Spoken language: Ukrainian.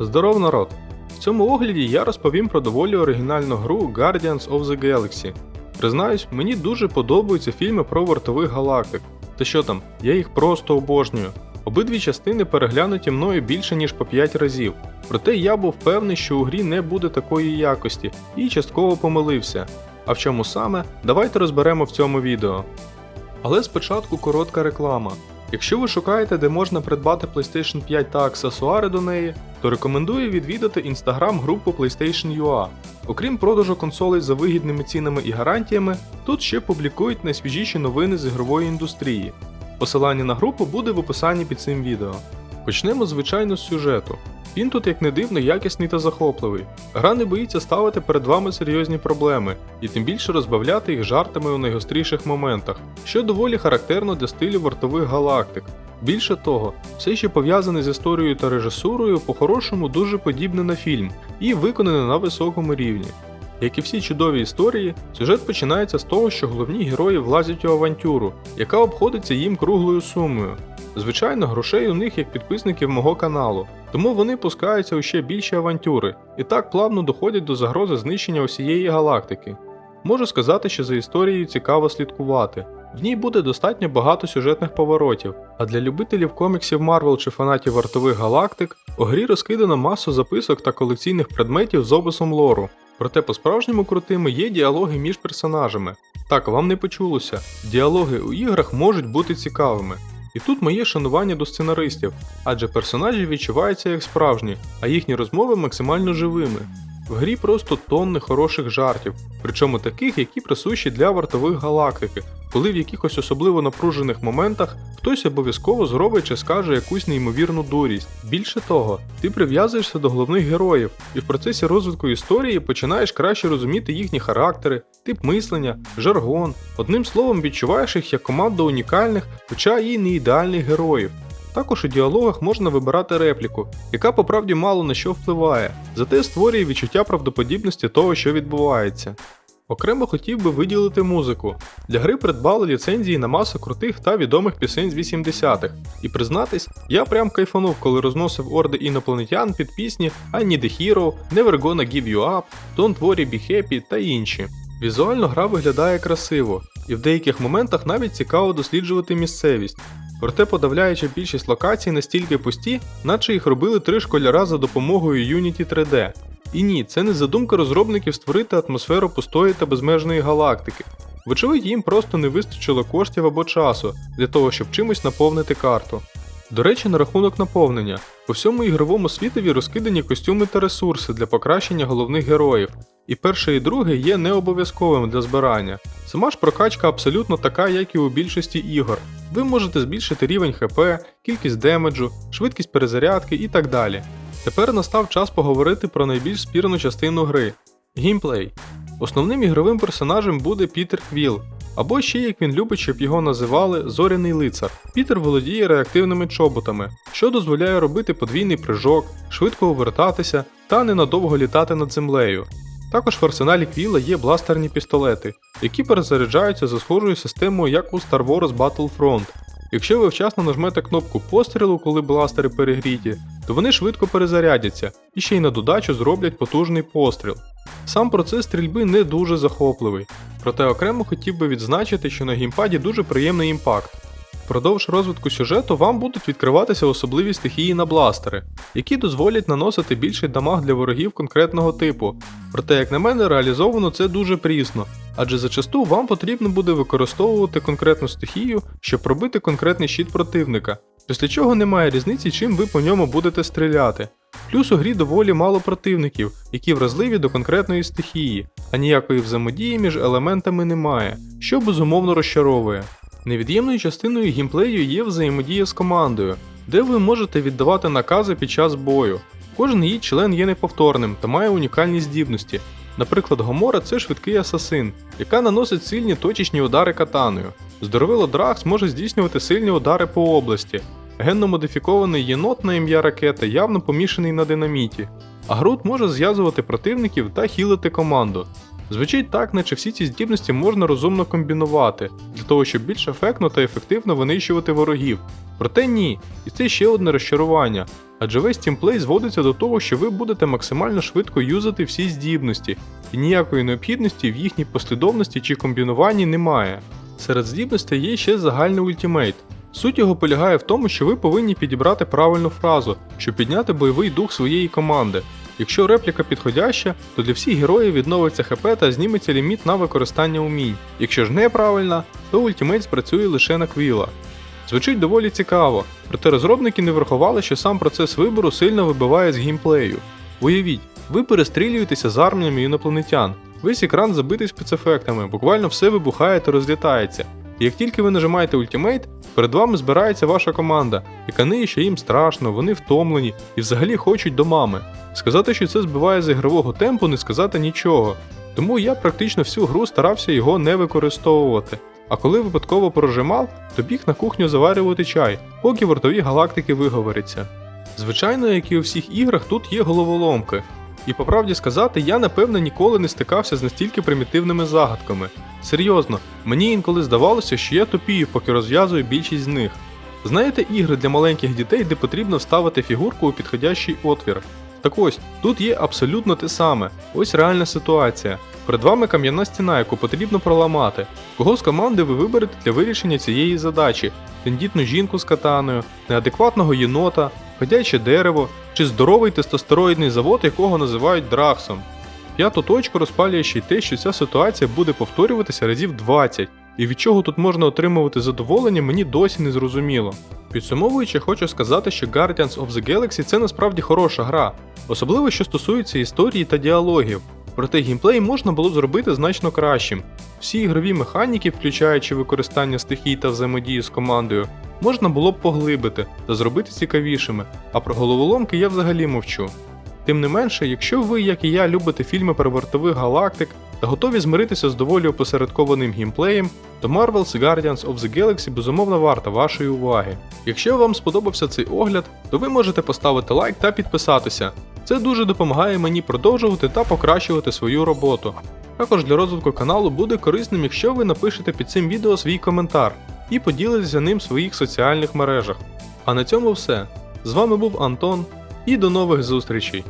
Здоров народ! В цьому огляді я розповім про доволі оригінальну гру Guardians of the Galaxy. Признаюсь, мені дуже подобаються фільми про вартових галактик. Та що там, я їх просто обожнюю. Обидві частини переглянуті мною більше ніж по 5 разів. Проте я був певний, що у грі не буде такої якості і частково помилився. А в чому саме, давайте розберемо в цьому відео. Але спочатку коротка реклама. Якщо ви шукаєте, де можна придбати PlayStation 5 та аксесуари до неї, то рекомендую відвідати інстаграм-групу PlayStation UA. Окрім продажу консолей за вигідними цінами і гарантіями, тут ще публікують найсвіжіші новини з ігрової індустрії. Посилання на групу буде в описанні під цим відео. Почнемо, звичайно, з сюжету. Він тут, як не дивно, якісний та захопливий. Гра не боїться ставити перед вами серйозні проблеми, і тим більше розбавляти їх жартами у найгостріших моментах, що доволі характерно для стилю вартових галактик. Більше того, все, що пов'язане з історією та режисурою, по-хорошому дуже подібне на фільм і виконане на високому рівні. Як і всі чудові історії, сюжет починається з того, що головні герої влазять у авантюру, яка обходиться їм круглою сумою. Звичайно, грошей у них як підписників мого каналу, тому вони пускаються у ще більші авантюри і так плавно доходять до загрози знищення усієї галактики. Можу сказати, що за історією цікаво слідкувати. В ній буде достатньо багато сюжетних поворотів, а для любителів коміксів Марвел чи фанатів вартових галактик у грі розкидано масу записок та колекційних предметів з описом лору. Проте по-справжньому крутими є діалоги між персонажами. Так, вам не почулося, діалоги у іграх можуть бути цікавими. І тут моє шанування до сценаристів, адже персонажі відчуваються як справжні, а їхні розмови максимально живими. В грі просто тонни хороших жартів, причому таких, які присущі для вартових галактики, коли в якихось особливо напружених моментах хтось обов'язково зробить чи скаже якусь неймовірну дурість. Більше того, ти прив'язуєшся до головних героїв, і в процесі розвитку історії починаєш краще розуміти їхні характери, тип мислення, жаргон. Одним словом, відчуваєш їх як команду унікальних, хоча і не ідеальних героїв. Також у діалогах можна вибирати репліку, яка по правді мало на що впливає, зате створює відчуття правдоподібності того, що відбувається. Окремо хотів би виділити музику. Для гри придбали ліцензії на масу крутих та відомих пісень з 80-х. І признатись, я прям кайфанув, коли розносив орди інопланетян під пісні I Need a Hero, Never Gonna Give You Up, Don't Worry Be Happy та інші. Візуально гра виглядає красиво, і в деяких моментах навіть цікаво досліджувати місцевість. Проте подавляюча більшість локацій настільки пусті, наче їх робили три школяра за допомогою Unity 3D. І ні, це не задумка розробників створити атмосферу пустої та безмежної галактики. Вочевидь, їм просто не вистачило коштів або часу для того, щоб чимось наповнити карту. До речі, на рахунок наповнення, по всьому ігровому світові розкидані костюми та ресурси для покращення головних героїв, і перше і друге є не обов'язковим для збирання. Сама ж прокачка абсолютно така, як і у більшості ігор. Ви можете збільшити рівень ХП, кількість демеджу, швидкість перезарядки і так далі. Тепер настав час поговорити про найбільш спірну частину гри геймплей. Основним ігровим персонажем буде Пітер Квіл, або ще як він любить, щоб його називали Зоряний лицар. Пітер володіє реактивними чоботами, що дозволяє робити подвійний прыжок, швидко увертатися та ненадовго літати над землею. Також в арсеналі Квіла є бластерні пістолети, які перезаряджаються за схожою системою, як у Star Wars Battlefront. Якщо ви вчасно нажмете кнопку пострілу, коли бластери перегріті, то вони швидко перезарядяться і ще й на додачу зроблять потужний постріл. Сам процес стрільби не дуже захопливий, проте окремо хотів би відзначити, що на геймпаді дуже приємний імпакт. Впродовж розвитку сюжету вам будуть відкриватися особливі стихії на бластери, які дозволять наносити більший дамаг для ворогів конкретного типу. Проте, як на мене, реалізовано це дуже прісно, адже зачасту вам потрібно буде використовувати конкретну стихію, щоб пробити конкретний щит противника, після чого немає різниці, чим ви по ньому будете стріляти. Плюс у грі доволі мало противників, які вразливі до конкретної стихії, а ніякої взаємодії між елементами немає, що безумовно розчаровує. Невід'ємною частиною геймплею є взаємодія з командою, де ви можете віддавати накази під час бою. Кожен її член є неповторним та має унікальні здібності. Наприклад, Гомора це швидкий асасин, яка наносить сильні точечні удари катаною. Здоровило Дракс може здійснювати сильні удари по області. Генно модифікований єнот на ім'я ракета явно помішаний на динаміті, а Грут може зв'язувати противників та хілити команду. Звучить так, наче всі ці здібності можна розумно комбінувати, для того, щоб більш ефектно та ефективно винищувати ворогів. Проте ні, і це ще одне розчарування. Адже весь тімплей зводиться до того, що ви будете максимально швидко юзати всі здібності, і ніякої необхідності в їхній послідовності чи комбінуванні немає. Серед здібностей є ще загальний ультімейт. Суть його полягає в тому, що ви повинні підібрати правильну фразу, щоб підняти бойовий дух своєї команди. Якщо репліка підходяща, то для всіх героїв відновиться ХП та зніметься ліміт на використання умінь. Якщо ж неправильна, то ультімейт спрацює лише на квіла. Звучить доволі цікаво, проте розробники не врахували, що сам процес вибору сильно вибиває з геймплею. Уявіть, ви перестрілюєтеся з арміями інопланетян, весь екран забитий спецефектами, буквально все вибухає та розлітається. І як тільки ви нажимаєте ультимейт, перед вами збирається ваша команда, яка ниє, що їм страшно, вони втомлені і взагалі хочуть до мами. Сказати, що це збиває з ігрового темпу, не сказати нічого. Тому я практично всю гру старався його не використовувати. А коли випадково прожимав, то біг на кухню заварювати чай, поки вартові галактики виговоряться. Звичайно, як і у всіх іграх, тут є головоломки. І по правді сказати, я напевно ніколи не стикався з настільки примітивними загадками. Серйозно, мені інколи здавалося, що я тупію, поки розв'язую більшість з них. Знаєте ігри для маленьких дітей, де потрібно вставити фігурку у підходящий отвір? Так ось, тут є абсолютно те саме. Ось реальна ситуація. Перед вами кам'яна стіна, яку потрібно проламати. Кого з команди ви виберете для вирішення цієї задачі? Тендітну жінку з катаною, неадекватного єнота, ходяче дерево чи здоровий тестостероїдний завод, якого називають Драксом. П'яту точку розпалює ще й те, що ця ситуація буде повторюватися разів 20, і від чого тут можна отримувати задоволення, мені досі не зрозуміло. Підсумовуючи, хочу сказати, що Guardians of the Galaxy це насправді хороша гра, особливо що стосується історії та діалогів. Проте геймплей можна було зробити значно кращим. Всі ігрові механіки, включаючи використання стихій та взаємодію з командою, можна було б поглибити та зробити цікавішими, а про головоломки я взагалі мовчу. Тим не менше, якщо ви, як і я, любите фільми про вартових галактик та готові змиритися з доволі опосередкованим геймплеєм, то Marvel's Guardians of the Galaxy безумовно варта вашої уваги. Якщо вам сподобався цей огляд, то ви можете поставити лайк та підписатися. Це дуже допомагає мені продовжувати та покращувати свою роботу. Також для розвитку каналу буде корисним, якщо ви напишете під цим відео свій коментар і поділитися ним в своїх соціальних мережах. А на цьому все. З вами був Антон і до нових зустрічей!